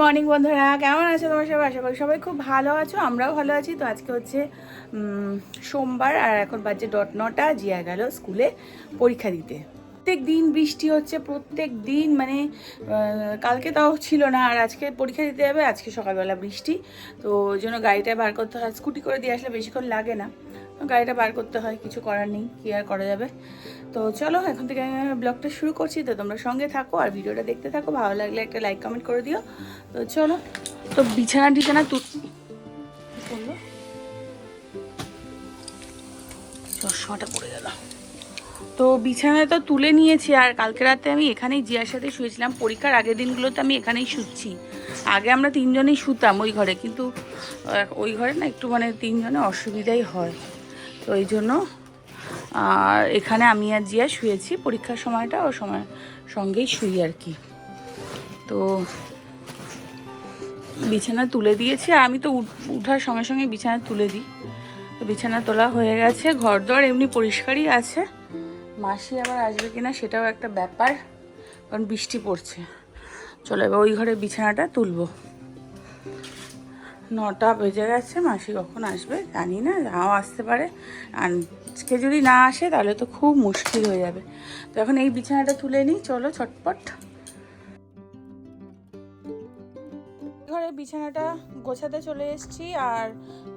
Morning বন্ধুরা, কেমন আছো তোমার সবাই? আশা করি সবাই খুব ভালো আছো, আমরাও ভালো আছি। তো আজকে হচ্ছে সোমবার আর এখন বাজে ডট নটা, জিয়া গেল স্কুলে পরীক্ষা দিতে। প্রত্যেক দিন বৃষ্টি হচ্ছে, প্রত্যেক দিন মানে কালকে তাও ছিল না, আর আজকে পরীক্ষা দিতে যাবে, আজকে সকালবেলা বৃষ্টি। তো ওই জন্য গাড়িটা বার করতে হয়, স্কুটি করে দিয়ে আসলে বেশিক্ষণ লাগে না। গাড়িটা বার করতে হয়, কিছু করার নেই, কি আর করা যাবে? তো চলো, এখন থেকে আমি ব্লগটা শুরু করছি, তো তোমরা সঙ্গে থাকো আর ভিডিওটা দেখতে থাকো, ভালো লাগলে একটা লাইক কমেন্ট করে দিও। তো চলো, তো বিছানা টিছানা তু চশমাটা পড়ে গেল তো বিছানা তো তুলে নিয়েছি, আর কালকে রাতে আমি এখানেই জিয়ার সাথে শুয়েছিলাম। পরীক্ষার আগের দিনগুলোতে আমি এখানেই শুচ্ছি। আগে আমরা তিনজনেই শুতাম ওই ঘরে, কিন্তু ওই ঘরে না একটু মানে তিনজনে অসুবিধাই হয়। তো এই জন্য, আর এখানে আমি আর জিয়া শুয়েছি, পরীক্ষার সময়টা ও সময় সঙ্গেই শুই আর কি। তো বিছানা তুলে দিয়েছি আমি তো উঠ- উঠার সঙ্গে সঙ্গে বিছানা তুলে দিই। তো বিছানা তোলা হয়ে গেছে ঘর দর এমনি পরিষ্কারই আছে। মাসি আবার আসবে কিনা সেটাও একটা ব্যাপার, কারণ বৃষ্টি পড়ছে। চলো এবার ওই ঘরে বিছানাটা তুলবো। নটা বেজে গেছে, মাসি কখন আসবে জানি না নাও আসতে পারে। আর আজকে যদি না আসে তাহলে তো খুব মুশকিল হয়ে যাবে। তো এখন এই বিছানাটা তুলে নিই, চলো ছটপট। ঘরে বিছানাটা গোছাতে চলে এসেছি, আর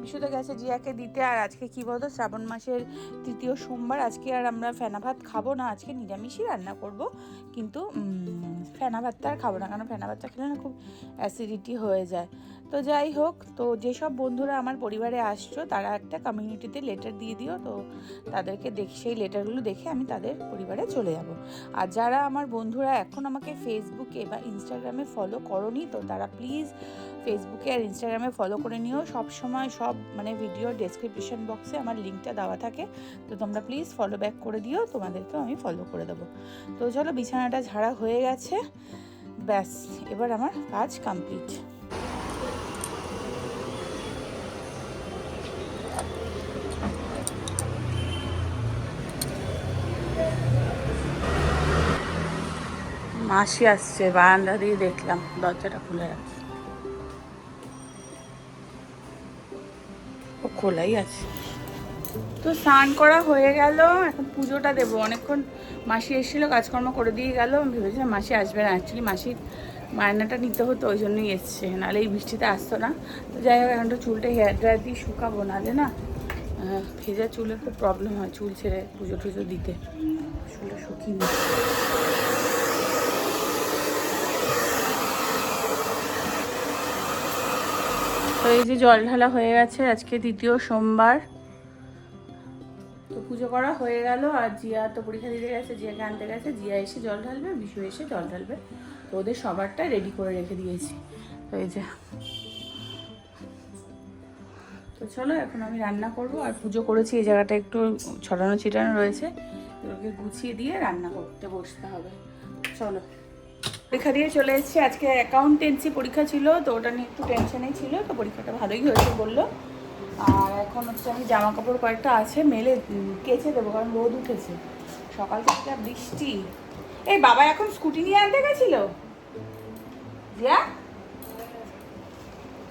বিশুতে গেছে জিয়াকে দিতে, আর আজকে কি বলতো, শ্রাবণ মাসের তৃতীয় সোমবার, আজকে আর আমরা ফেনা ভাত খাব না, আজকে নিরামিষই রান্না করব। কিন্তু ফেনা ভাতটা আর খাব না, কারণ ফেনা ভাতটা খেলে না খুব অ্যাসিডিটি হয়ে যায়। তো যাই হোক, তো যেসব বন্ধুরা আমার পরিবারে আসছো, তারা একটা কমিউনিটিতে লেটার দিয়ে দিও, তো তাদেরকে দেখে, সেই লেটারগুলো দেখে আমি তাদের পরিবারে চলে যাব। আর যারা আমার বন্ধুরা এখন আমাকে ফেসবুকে বা ইনস্টাগ্রামে ফলো করনি, তো তারা প্লিজ ফেসবুকে আর ইনস্টাগ্রামে ফলো করে নিও। সব সময় সব মানে ভিডিও ডেসক্রিপশন বক্সে আমার লিঙ্কটা দেওয়া থাকে, তো তোমরা প্লিজ ফলো ব্যাক করে দিও, তোমাদেরকেও আমি ফলো করে দেবো। তো চলো, বিছানাটা ঝাড়া হয়ে গেছে। ব্যাস, এবার আমার কাজ কমপ্লিট মাসি আসছে, বারান্দা দিয়ে দেখলাম, দরজাটা খুলে রাখি। ও খোলাই আছে। তো স্নান করা হয়ে গেল, এখন পুজোটা দেবো। অনেকক্ষণ মাসি এসেছিল, কাজকর্ম করে দিয়ে গেল। আমি ভেবেছিলাম মাসি আসবে না অ্যাকচুয়ালি মাসির মায়নাটা নিতে হতো, ওই জন্যই এসছে। নাহলে এই বৃষ্টিতে আসতো না। তো যাই হোক, এখন তো চুলটা হেয়ার ড্রায়ার দিয়ে শুকাবো, নাহলে না ভেজা চুলে খুব প্রবলেম হয় চুল ছেড়ে পুজো টুজো দিতে। চুলটা শুকিয়ে। তো এই যে জল ঢালা হয়ে গেছে, আজকে দ্বিতীয় সোমবার। তো পুজো করা হয়ে গেল আর জিয়া তো পরীক্ষা দিতে গেছে জিয়াকে আনতে গেছে, জিয়া এসে জল ঢালবে, বিশু এসে জল ঢালবে। তো ওদের সবারটা রেডি করে রেখে দিয়েছি। তো এই যে। তো চলো, এখন আমি রান্না করব। আর পুজো করেছি, এই জায়গাটা একটু ছড়ানো ছিটানো রয়েছে। এগুলোকে গুছিয়ে দিয়ে রান্না করতে বসতে হবে। চলো। পরীক্ষা দিয়ে চলে এসেছি। আজকে অ্যাকাউন্টেন্সি পরীক্ষা ছিল, তো ওটা নিয়ে একটু টেনশনেই ছিল, তো পরীক্ষাটা ভালোই হয়েছে বলল। আর এখন হচ্ছে আমি জামা কাপড় কয়েকটা আছে, মেলে কেচে দেবো, কারণ রোদ উঠেছে। সকাল থেকে বৃষ্টি। এই বাবা এখন স্কুটি নিয়ে আনতে গেছিল?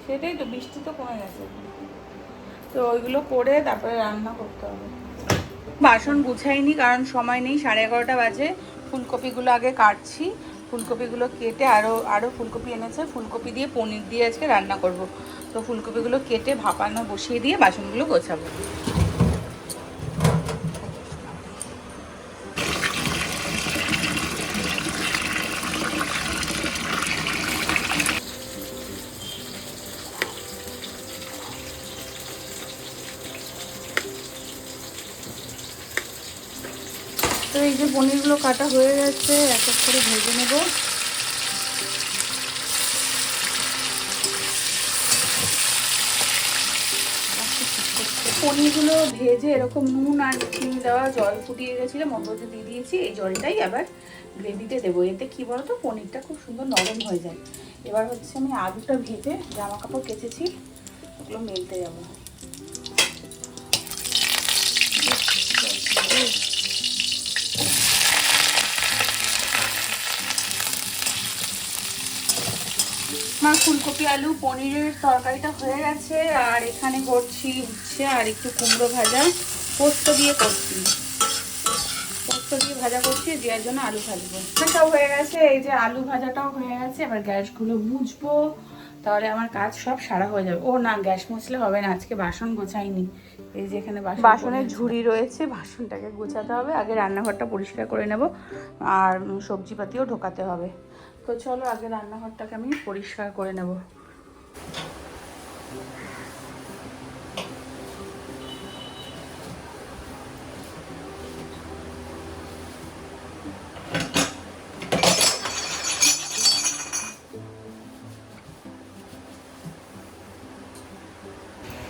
সেটাই তো, বৃষ্টি তো কমে গেছে। তো ওইগুলো করে তারপরে রান্না করতে হবে। বাসন গুছাইনি, কারণ সময় নেই, সাড়ে এগারোটা বাজে। ফুলকপিগুলো আগে কাটছি। ফুলকপিগুলো কেটে আরও আরও ফুলকপি এনেছে। ফুলকপি দিয়ে পনির দিয়ে আজকে রান্না করব। তো ফুলকপিগুলো কেটে ভাপানো বসিয়ে দিয়ে বাসনগুলো গোছাবো। তো এই যে পনিরগুলো কাটা হয়ে গেছে, এক এক করে ভেজে নেব। পনিরগুলো ভেজে এরকম নুন আর চিনি দেওয়া জল ফুটিয়ে গেছিলাম ওর মধ্যে দিয়ে দিয়েছি, এই জলটাই আবার গ্রেভিতে দেবো। এতে কি বলতো, পনিরটা খুব সুন্দর নরম হয়ে যায়। এবার হচ্ছে আমি আলুটা ভেজে জামা কাপড় কেচেছি, ওগুলো মেলতে যাব। আমার ফুলকপি আলু পনিরের তরকারিটা হয়ে গেছে। আর এখানে করছি উচ্ছে আর একটু কুমড়ো ভাজা। পোস্ত দিয়ে করছি। পোস্ত দিয়ে ভাজা করছি দেওয়ার জন্য আলু ভাজবো। সব হয়ে গেছে এই যে আলু ভাজাটাও হয়ে গেছে। এবার গ্যাসগুলো মুছবো তাহলে আমার কাজ সব সারা হয়ে যাবে। ও না গ্যাস মুছলে হবে না আজকে বাসন গোছাইনি। এই যে এখানে বাসন বাসনের ঝুড়ি রয়েছে বাসনটাকে গোছাতে হবে। আগে রান্নাঘরটা পরিষ্কার করে নেব আর সবজিপাতিও ঢোকাতে হবে। তো চলো আগে রান্নাঘরটাকে আমি পরিষ্কার করে নেব।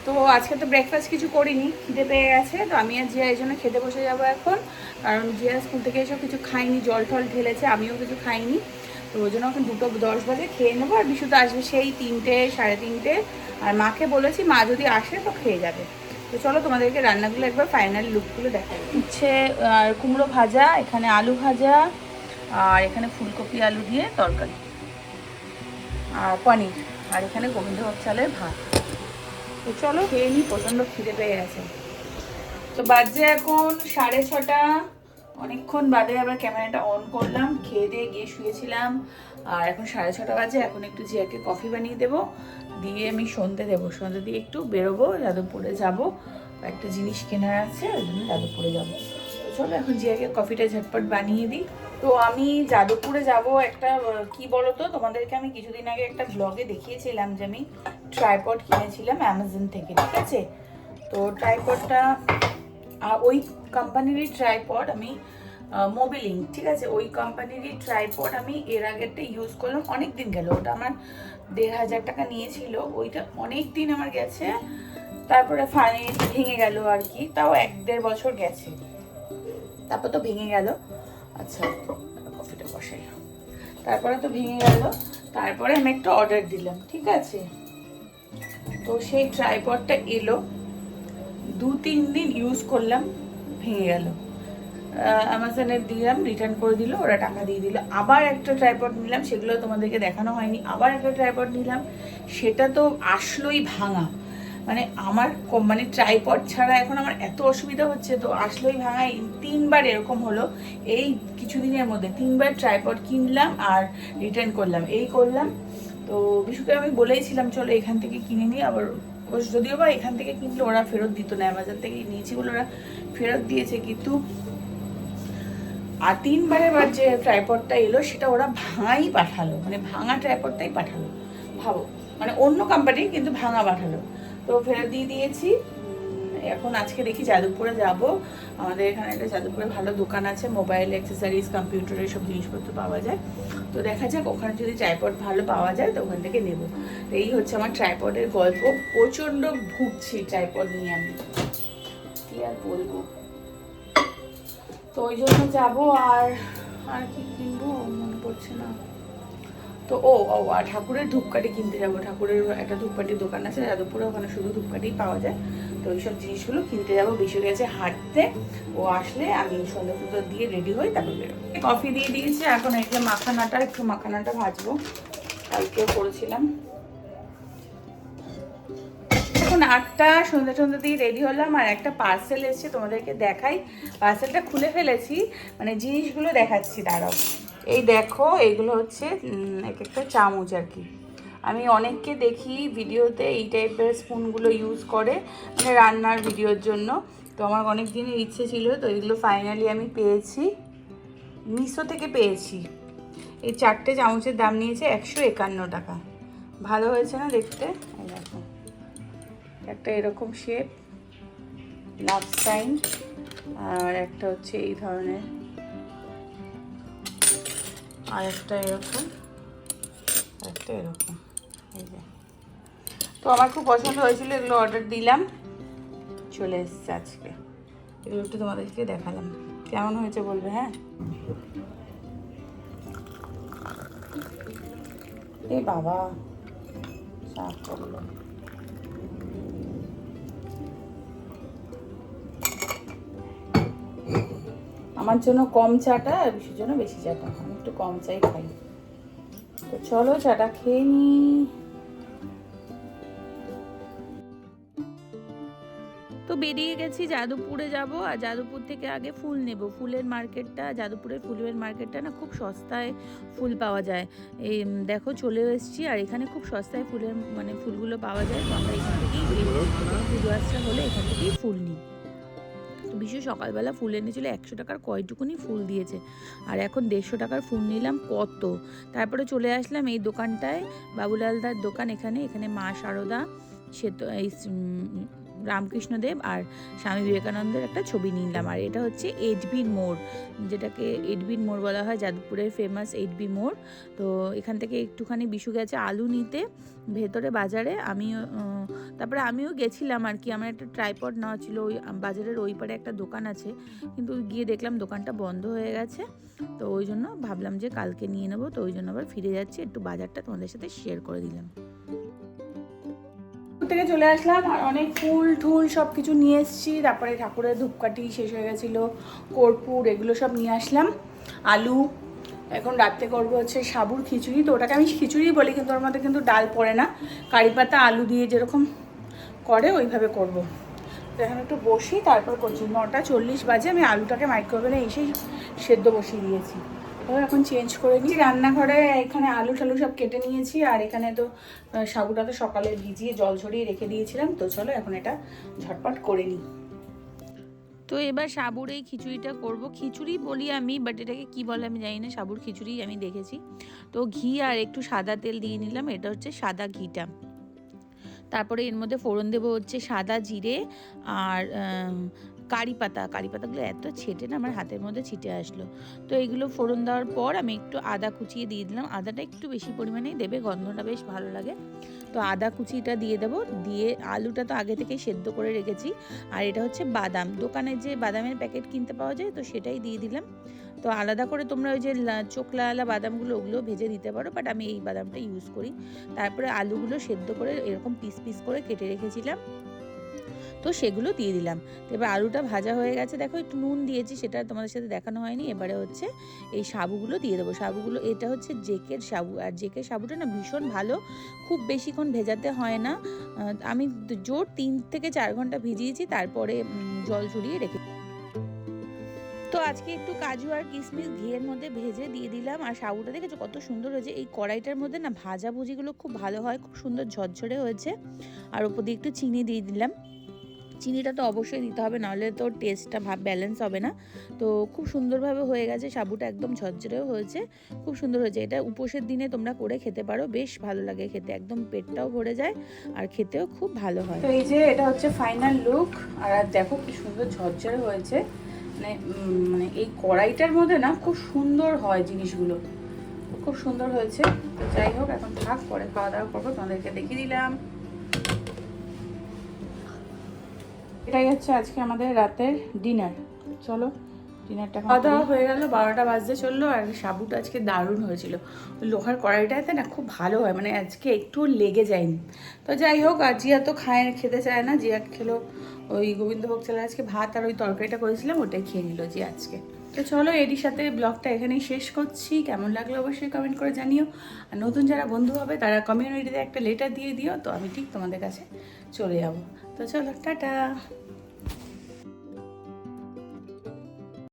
তো আজকে তো ব্রেকফাস্ট কিছু করিনি, খিদে পেয়ে গেছে, তো আমি আর জিয়া এই জন্য খেতে বসে যাব এখন। কারণ জিয়া স্কুল থেকে এসব কিছু খাইনি জল টল ঢেলেছে, আমিও কিছু খাইনি। তো ওই জন্য এখন দুটো দশ বাজে খেয়ে নেব আর বিশুদ্ধ আসবে সেই তিনটে সাড়ে তিনটে। আর মাকে বলেছি মা যদি আসে তো খেয়ে যাবে। তো চলো তোমাদেরকে রান্নাগুলো একবার ফাইনাল লুকগুলো দেখা হচ্ছে আর কুমড়ো ভাজা এখানে আলু ভাজা আর এখানে ফুলকপি আলু দিয়ে তরকারি। আর পনির আর এখানে গোবিন্দভোগ চালের ভাত। তো চলো খেয়ে নিই প্রচণ্ড খিদে পেয়ে গেছে। তো বাজে এখন সাড়ে ছটা। অনেকক্ষণ বাদে আবার ক্যামেরাটা অন করলাম, খেয়ে দিয়ে গিয়ে শুয়েছিলাম। আর এখন সাড়ে ছটা বাজে, এখন একটু জিয়াকে কফি বানিয়ে দেবো। দিয়ে আমি সন্ধে দেবো। সন্ধে দিয়ে একটু বেরোবো, যাদবপুরে যাব। একটা জিনিস কেনার আছে, ওই জন্য যাদবপুরে যাব। তো চলো এখন জিয়াকে কফিটা ঝটপট বানিয়ে দিই। তো আমি যাদবপুরে যাব একটা কি বলতো? তোমাদেরকে আমি কিছুদিন আগে একটা ব্লগে দেখিয়েছিলাম যে আমি ট্রাইপড কিনেছিলাম অ্যামাজন থেকে, ঠিক আছে? তো ট্রাইপডটা ওই কোম্পানিরই ট্রাইপড আমি মোবিলিং ঠিক আছে? ওই কোম্পানিরই ট্রাইপড আমি এর আগেরটা ইউজ করলাম অনেক দিন গেল। ওটা আমার দেড় হাজার টাকা নিয়েছিল। ওইটা অনেক দিন আমার গেছে। তারপরে ফাইনালি ভেঙে গেল আর কি। তাও এক দেড় বছর গেছে। তারপর তো ভেঙে গেল। আচ্ছা কফিটা বসাই। তারপরে তো ভেঙে গেল। তারপরে আমি একটা অর্ডার দিলাম, ঠিক আছে? তো সেই ট্রাইপডটা এলো। দু তিন দিন ইউজ করলাম, ভেঙে গেল। অ্যামাজনে দিলাম রিটার্ন করে দিল, ওরা টাকা দিয়ে দিল। আবার একটা ট্রাইপড নিলাম, সেগুলো তোমাদেরকে দেখানো হয়নি। আবার একটা ট্রাইপড নিলাম, সেটা তো আসলোই ভাঙা। মানে আমার মানে ট্রাইপড ছাড়া এখন আমার এত অসুবিধা হচ্ছে, তো আসলোই ভাঙা। তিনবার এরকম হলো, এই কিছুদিনের মধ্যে তিনবার ট্রাইপড কিনলাম আর রিটার্ন করলাম। এই করলাম, তো বিশুকে আমি বলেইছিলাম, চলো এখান থেকে কিনে নিই, আবার যদিও বা এখান থেকে কিনলে, ওরা ফেরত দিত না, অ্যামাজন থেকে নিয়েছি বলে ওরা ফেরত দিয়েছে, কিন্তু আর তিনবারের বার যে ট্রাইপডটা এলো, সেটা ওরা ভাঙাই পাঠালো মানে ভাঙা ট্রাইপডটাই পাঠালো। ভাবো মানে অন্য কোম্পানি কিন্তু ভাঙা পাঠালো। তো ফেরত দিয়ে দিয়েছি। এখন আজকে দেখি যাদবপুরে যাব। আমাদের এখানে একটা যাদবপুরে ভালো দোকান আছে মোবাইল অ্যাক্সেসরিজ কম্পিউটারের সব জিনিসপত্র পাওয়া যায়। তো দেখা যাক, ওখানে যদি ট্রাইপড ভালো পাওয়া যায়, তো ওখান থেকে নেব। এই হচ্ছে আমার ট্রাইপডের গল্প। প্রচণ্ড ভুগছি ট্রাইপড নিয়ে আমি। কি আর বলব? তো ওই জন্য যাব আর আর কি কিনবো? মনে পড়ছে না। তো ও ও আর ঠাকুরের ধূপকাঠি কিনতে যাব। ঠাকুরের একটা ধূপকাঠির দোকান আছে যাদবপুরে ওখানে শুধু ধূপকাঠি পাওয়া যায়। তো ওইসব জিনিসগুলো কিনতে যাব। বেশি গেছে হাঁটতে। ও আসলে আমি সন্ধ্যা পুজো দিয়ে রেডি হই তারপর বেরোবো। কফি দিয়ে দিয়েছি। এখন এই যে মাখানাটা, একটু মাখানাটা ভাজবো। কালকেও করেছিলাম। এখন আটটা, সন্ধ্যা সন্ধ্যা দিয়ে রেডি হলাম। আর একটা পার্সেল এসেছে, তোমাদেরকে দেখাই। পার্সেলটা খুলে ফেলেছি। মানে জিনিসগুলো দেখাচ্ছি, দাঁড়াও। এই দেখো এইগুলো হচ্ছে এক একটা চামচ আর কি। আমি অনেককে দেখি ভিডিওতে এই টাইপের স্পুনগুলো ইউজ করে মানে রান্নার ভিডিওর জন্য। তো আমার অনেক দিনের ইচ্ছে ছিল, তো এগুলো ফাইনালি আমি পেয়েছি। মিশো থেকে পেয়েছি। এই চারটে চামচের দাম নিয়েছে একশো একান্ন টাকা। ভালো হয়েছে না দেখতে? দেখো। একটা এরকম শেপ লাভ সাইন আর একটা হচ্ছে এই ধরনের। আর একটা এরকম আর একটা এরকম তো আমার খুব পছন্দ হয়েছিল, এগুলো অর্ডার দিলাম। চলে এসছে আজকে। এগুলো একটু তোমাদেরকে দেখালাম। কেমন হয়েছে বলবে হ্যাঁ? এ বাবা, সাফ করল। আমার জন্য কম চাটা আর বিশুর জন্য বেশি চাটা। আমি একটু কম চাই খাই। তো চলো চাটা খেয়ে নিই তো বেরিয়ে গেছি যাদবপুরে যাব আর যাদবপুর থেকে আগে ফুল নেব। ফুলের মার্কেটটা যাদবপুরের ফুলের মার্কেটটা না খুব সস্তায় ফুল পাওয়া যায়। এই দেখো চলে এসেছি আর এখানে খুব সস্তায় ফুলের মানে ফুলগুলো পাওয়া যায়। তো আমরা এখান থেকেই পুজো আচ্ছা হলে এখান থেকেই ফুল নিই। বিশু সকালবেলা ফুল এনেছিল, একশো টাকার কয়টুকুনি ফুল দিয়েছে। আর এখন দেড়শো টাকার ফুল নিলাম, কত? তারপরে চলে আসলাম এই দোকানটায়, বাবুলালদার দোকান এখানে এখানে মা সারদা, সে তো এই রামকৃষ্ণদেব আর স্বামী বিবেকানন্দের একটা ছবি নিলাম। আর এটা হচ্ছে এইটবির মোড়, যেটাকে এইটবির মোড় বলা হয়, যাদবপুরের ফেমাস এইটবি মোড়। তো এখান থেকে একটুখানি বিশু গেছে আলু নিতে, ভেতরে বাজারে আমি তারপরে আমিও গেছিলাম আর কি। আমার একটা ট্রাইপড নেওয়া ছিল, ওই বাজারের ওই পারে একটা দোকান আছে। কিন্তু গিয়ে দেখলাম দোকানটা বন্ধ হয়ে গেছে। তো ওই জন্য ভাবলাম যে কালকে নিয়ে নেব। তো ওই জন্য আবার ফিরে যাচ্ছি। একটু বাজারটা তোমাদের সাথে শেয়ার করে দিলাম। থেকে চলে আসলাম আর অনেক ফুল টুল সব কিছু নিয়ে এসেছি। তারপরে ঠাকুরের ধূপকাঠি শেষ হয়ে গেছিল, কর্পূর এগুলো সব নিয়ে আসলাম। আলু, এখন রাত্রে করব হচ্ছে সাবুর খিচুড়ি। তো ওটাকে আমি খিচুড়ি বলি, কিন্তু ওর মধ্যে কিন্তু ডাল পড়ে না। কারি পাতা, আলু দিয়ে যেরকম করে ওইভাবে করব। তো এখন একটু বসি, তারপর করছি নটা চল্লিশ বাজে, আমি আলুটাকে মাইক্রোওভেনে এসেই সেদ্ধ বসিয়ে দিয়েছি। তো এখন চেঞ্জ করে নিই রান্নাঘরে এখানে আলু টালু সব কেটে নিয়েছি, আর এখানে তো সাবুটা তো সকালে ভিজিয়ে জল ছড়িয়ে রেখে দিয়েছিলাম, তো চলো এখন এটা ঝটপট করে নিই। তো এবার সাবুর এই খিচুড়িটা করব। খিচুড়ি বলি আমি বাট এটাকে কি বলে আমি জানি না, সাবুর খিচুড়ি আমি দেখেছি। তো ঘি আর একটু সাদা তেল দিয়ে নিলাম, এটা হচ্ছে সাদা ঘিটা। তারপরে এর মধ্যে ফোড়ন দেবো হচ্ছে সাদা জিরে, আর কারি পাতা, কারি পাতাগুলো এত ছেটে না আমার হাতের মধ্যে ছিটে আসলো। তো এইগুলো ফোড়ন দেওয়ার পর আমি একটু আদা কুচিয়ে দিয়ে দিলাম। আদাটা একটু বেশি পরিমাণেই দেবে, গন্ধটা বেশ ভালো লাগে। তো আদা কুচিটা দিয়ে দেবো। দিয়ে আলুটা তো আগে থেকে সেদ্ধ করে রেখেছি। আর এটা হচ্ছে বাদাম। দোকানে যে বাদামের প্যাকেট কিনতে পাওয়া যায়, তো সেটাই দিয়ে দিলাম। তো আলাদা করে তোমরা ওই যে চোখলাওয়ালা বাদামগুলো, ওগুলো ভেজে দিতে পারো। বাট আমি এই বাদামটা ইউজ করি। তারপরে আলুগুলো সেদ্ধ করে এরকম পিস পিস করে কেটে রেখেছিলাম। তো সেগুলো দিয়ে দিলাম। এবার আলুটা ভাজা হয়ে গেছে। দেখো একটু নুন দিয়েছি, সেটা তোমাদের সাথে দেখানো হয়নি। এবারে হচ্ছে এই সাবুগুলো দিয়ে দেবো। সাবুগুলো, এটা হচ্ছে জেকের সাবু। আর জেকের সাবুটা না ভীষণ ভালো। খুব বেশিক্ষণ ভেজাতে হয় না। আমি জোর তিন থেকে চার ঘণ্টা ভিজিয়েছি, তারপরে জল ঝরিয়ে রেখে তো আজকে একটু কাজু আর কিশমিশ ঘিয়ের মধ্যে ভেজে দিয়ে দিলাম। আর সাবুটা দেখেছ কত সুন্দর হয়েছে? এই কড়াইটার মধ্যে না ভাজা ভুজিগুলো খুব ভালো হয়। খুব সুন্দর ঝরঝরে হয়েছে। আর ওপর দিয়ে একটু চিনি দিয়ে দিলাম। চিনিটা তো অবশ্যই দিতে হবে, নাহলে তো টেস্টটা ভাব ব্যালেন্স হবে না। তো খুব সুন্দরভাবে হয়ে গেছে, সাবুটা একদম ঝরঝরেও হয়েছে, খুব সুন্দর হয়েছে। এটা উপোসের দিনে তোমরা করে খেতে পারো, বেশ ভালো লাগে খেতে, একদম পেটটাও ভরে যায় আর খেতেও খুব ভালো হয়। তো এই যে এটা হচ্ছে ফাইনাল লুক আর দেখো কি সুন্দর ঝরঝরে হয়েছে। মানে মানে এই কড়াইটার মধ্যে না খুব সুন্দর হয় জিনিসগুলো। খুব সুন্দর হয়েছে। যাই হোক, এখন থাক, পরে খাওয়া দাওয়া করব, তোমাদেরকে দেখিয়ে দিলাম। এটাই হচ্ছে আজকে আমাদের রাতের ডিনার চলো ডিনারটা খাওয়া দাওয়া হয়ে গেল বারোটা বাজতে চলল আর সাবুটা আজকে দারুণ হয়েছিল। লোহার কড়াইটাতে না খুব ভালো হয় মানে আজকে একটু লেগে যায়নি। তো যাই হোক আর জিয়া তো খায় খেতে চায় না জিয়া খেলো ওই গোবিন্দভোগ চালের আজকে ভাত আর ওই তরকারিটা করেছিলাম ওটাই খেয়ে নিল জিয়া আজকে। তো চলো এরই সাথে ব্লগটা এখানেই শেষ করছি। কেমন লাগল অবশ্যই কমেন্ট করে জানিও। আর নতুন যারা বন্ধু হবে তারা কমিউনিটিতে একটা লেটার দিয়ে দিও। তো আমি ঠিক তোমাদের কাছে চলে যাব। তো চলো টাটা।